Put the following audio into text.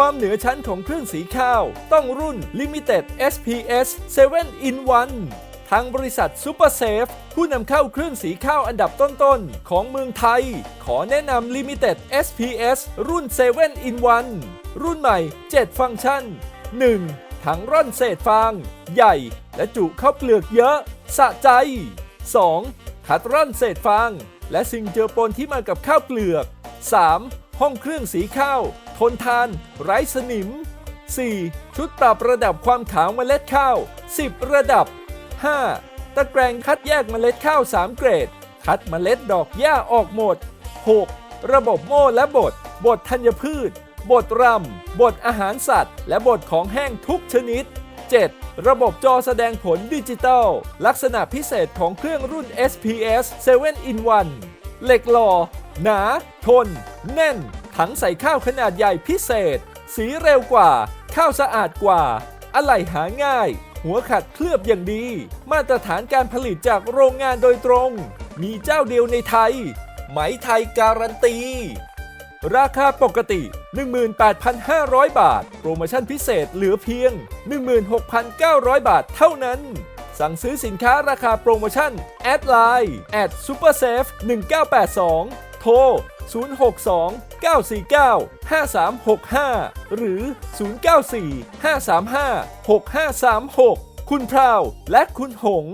ความเหนือชั้นของเครื่องสีข้าว ต้องรุ่น Limited SPS 7 in 1 ทางบริษัท Super Safe ผู้นำเข้าเครื่องสีข้าวอันดับต้นๆ ของเมืองไทย ขอแนะนำ Limited SPS รุ่น 7 in 1 รุ่นใหม่ 7 ฟังก์ชัน 1. ถังร่อนเศษฟาง ใหญ่ และจุข้าวเปลือกเยอะ สะใจ 2. ขัดร่อนเศษฟาง และสิ่งเจือปนที่มากับข้าวเปลือก 3. ห้องเครื่องสีข้าว ทนทาน ไร้สนิม 4. ชุดปรับระดับความขาวเมล็ดข้าว 10 ระดับ 5. ตะแกรงคัดแยกเมล็ดข้าว 3 เกรด คัดเมล็ดดอกหญ้าออกหมด 6. ระบบโม่และบด บดธัญพืช บดรำ บดอาหารสัตว์ และบดของแห้งทุกชนิด 7. ระบบจอแสดงผลดิจิตอลลักษณะพิเศษของเครื่องรุ่น SPS 7 in 1เหล็กหล่อ หนา ทน แน่น ถังใส่ข้าวขนาดใหญ่พิเศษ สีเร็วกว่า ข้าวสะอาดกว่า อะไหล่หาง่าย หัวขัดเคลือบอย่างดี มาตรฐานการผลิตจากโรงงานโดยตรง มีเจ้าเดียวในไทย ไหมไทยการันตี ราคาปกติ 18,500 บาท โปรโมชั่นพิเศษเหลือเพียง 16,900 บาทเท่านั้นสั่งซื้อสินค้าราคาโปรโมชั่น แอดไลน์ แอด supersafe 1982 โทร 062 949 5365 หรือ 094 535 6536 คุณพราวและคุณหง